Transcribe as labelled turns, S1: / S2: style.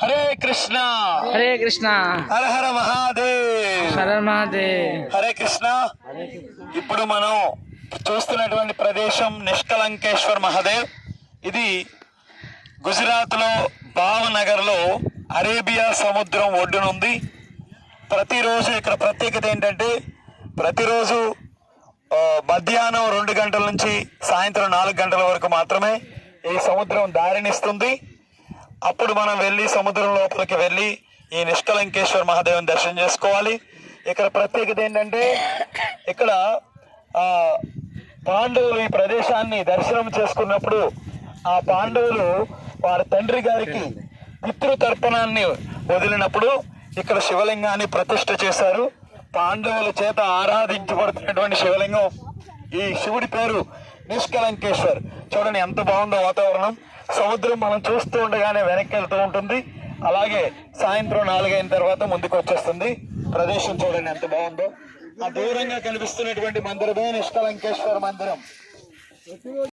S1: హరే కృష్ణ.
S2: హరే కృష్ణ.
S1: హర హర మహాదేవ్.
S2: శరణ్ మహాదేవ్.
S1: హరే కృష్ణ. ఇప్పుడు మనం చూస్తున్నటువంటి ప్రదేశం నిష్కలంకేశ్వర్ మహాదేవ్. ఇది గుజరాత్లో భావనగర్లో అరేబియా సముద్రం ఒడ్డునుంది ప్రతిరోజు ఇక్కడ ప్రత్యేకత ఏంటంటే ప్రతిరోజు మధ్యాహ్నం రెండు గంటల నుంచి సాయంత్రం నాలుగు గంటల వరకు మాత్రమే ఈ సముద్రం దారినిస్తుంది. అప్పుడు మనం వెళ్ళి సముద్రం లోపలికి వెళ్ళి ఈ నిష్కలంకేశ్వర మహాదేవుని దర్శనం చేసుకోవాలి. ఇక్కడ ప్రత్యేకత ఏంటంటే ఇక్కడ పాండవులు ఈ ప్రదేశాన్ని దర్శనం చేసుకున్నప్పుడు ఆ పాండవులు వారి తండ్రి గారికి పితృతర్పణాన్ని వదిలినప్పుడు ఇక్కడ శివలింగాన్ని ప్రతిష్ఠ చేశారు. పాండవుల చేత ఆరాధించబడుతున్నటువంటి శివలింగం ఈ శివుడి పేరు నిష్కలంకేశ్వర్. చూడండి ఎంత బాగుందో వాతావరణం. సముద్రం మనం చూస్తూ ఉండగానే వెనక్కి వెళ్తూ ఉంటుంది. అలాగే సాయంత్రం నాలుగైన తర్వాత ముందుకు వచ్చేస్తుంది ప్రదేశం చూడండి ఎంత బాగుందో. ఆ దూరంగా కనిపిస్తున్నటువంటి మందిరమే నిష్కలంకేశ్వర మందిరం.